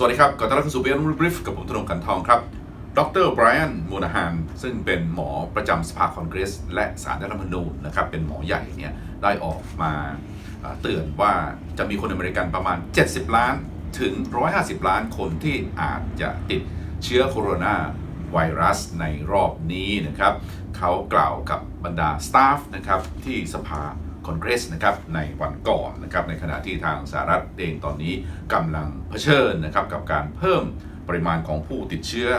สวัสดีครับขอต้อนรับเข้าสู่เบียร์บริฟกับผมธนงกันทองครับ ดรไบรอันมูนาฮานซึ่งเป็นหมอประจำสภาคอนเกรส และสารรัฐธรรมนูญนะครับ เป็นหมอใหญ่เนี่ยได้ออกมาเอ่อเตือนว่าจะมีคนอเมริกันประมาณ 70 ล้านถึง 150 ล้านคนที่อาจจะติดเชื้อโคโรนาไวรัสในรอบนี้นะครับ เขากล่าวกับบรรดาสตาฟนะครับที่สภา คอนเกรสนะครับในวันก่อนนะครับในขณะที่ทางสหรัฐเองตอนนี้กำลังเผชิญนะครับกับการเพิ่มปริมาณของผู้ติดเชื้อ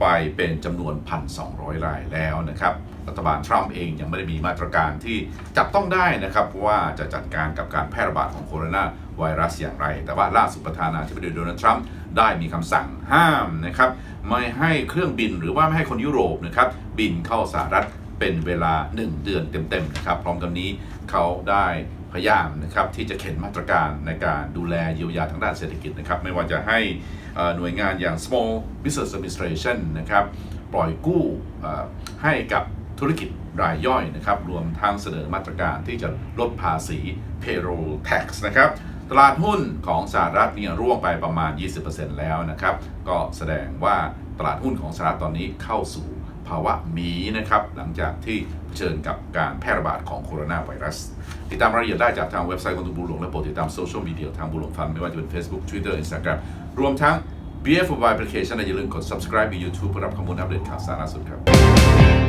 ไปเป็นจำนวน 1,200 รายแล้วนะครับ รัฐบาลทรัมป์เองยังไม่ได้มีมาตรการที่จับต้องได้นะครับว่าจะจัดการกับการแพร่ระบาดของโคโรนาไวรัสอย่างไร แต่ว่าล่าสุดประธานาธิบดีโดนัลด์ทรัมป์ได้มีคำสั่งห้ามนะครับ ไม่ให้เครื่องบินหรือว่าไม่ให้คนยุโรปนะครับบินเข้าสหรัฐ เป็นเวลา 1 เดือนเต็มๆนะครับพร้อมกันนี้เขาได้พยายามนะครับที่จะเข็นมาตรการในการดูแลเยียวยาทางด้านเศรษฐกิจนะครับ ไม่ว่าจะให้หน่วยงานอย่าง small business administration นะครับปล่อยกู้ให้กับธุรกิจรายย่อยนะครับ รวมทั้งเสนอมาตรการที่จะลดภาษี payroll tax นะครับ ตลาดหุ้นของสหรัฐเนี่ยร่วงไปประมาณ 20%แล้วนะครับ ก็แสดงว่าตลาดหุ้นของสหรัฐตอนนี้เข้าสู่ภาวะหมีนะครับ หลังจากที่เผชิญกับการแพร่ระบาดของโคโรนาไวรัส ติดตามรายละเอียดได้จากทางเว็บไซต์ของตุบูหลวงและโปรดติดตามโซเชียลมีเดียทางบูหลวงฟันไม่ว่าจะเป็น Facebook Twitter Instagram รวมทั้ง BF Mobile Application และอย่าลืมกด subscribe ใน YouTube เพื่อรับข้อมูลอัปเดตข่าวสารล่าสุดครับ